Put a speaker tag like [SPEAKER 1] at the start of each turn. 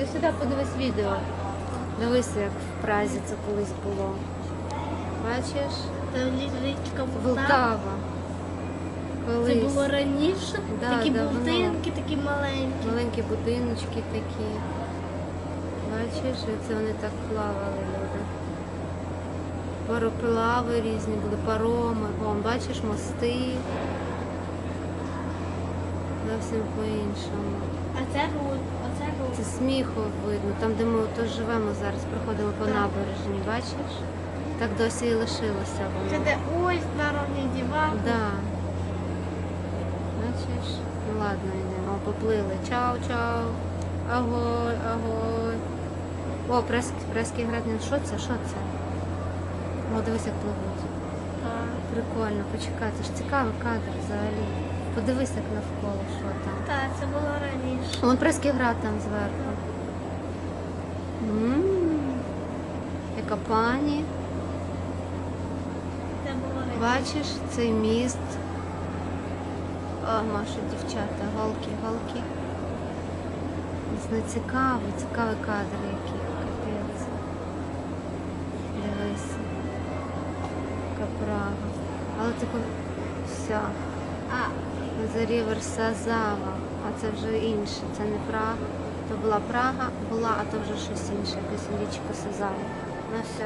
[SPEAKER 1] Іди сюди, подивись відео. Дивись, як в Празі це колись було. Бачиш?
[SPEAKER 2] Там річка Полтава.
[SPEAKER 1] Волтава.
[SPEAKER 2] Це було раніше.
[SPEAKER 1] Да,
[SPEAKER 2] такі
[SPEAKER 1] давно.
[SPEAKER 2] будинки, такі маленькі.
[SPEAKER 1] Маленькі будиночки такі. Бачиш, це вони так плавали люди. Пароплави різні були, пароми. Вон, бачиш, мости. Зовсім по-іншому.
[SPEAKER 2] А це руль.
[SPEAKER 1] Це сміху видно, там, де ми ото живемо зараз, проходимо по набережні, бачиш? Так досі і лишилося
[SPEAKER 2] Це
[SPEAKER 1] воно.
[SPEAKER 2] де ось народний диван.
[SPEAKER 1] Да. Бачиш? Ну ладно, йдемо. О, поплили. Чао, чао. Агой, агой. О, прески градні. Що це? Що це? О, дивись, як пливуть. Прикольно, почекай, це ж цікавий кадр взагалі. Подивись, як навколо, що там.
[SPEAKER 2] Так, це було раніше.
[SPEAKER 1] Вон преський град там зверху. М, Яка пані.
[SPEAKER 2] Це.
[SPEAKER 1] Бачиш цей міст. О, Маша, дівчата, голки, голки. Не цікавий, цікавий кадр який. Капець. Дивись. Яка Прага. Але типу все.
[SPEAKER 2] А,
[SPEAKER 1] River Сазава. А це вже інше. Це не Прага. То була Прага, була, а то вже щось інше, якесь річка Сазава. Ну все,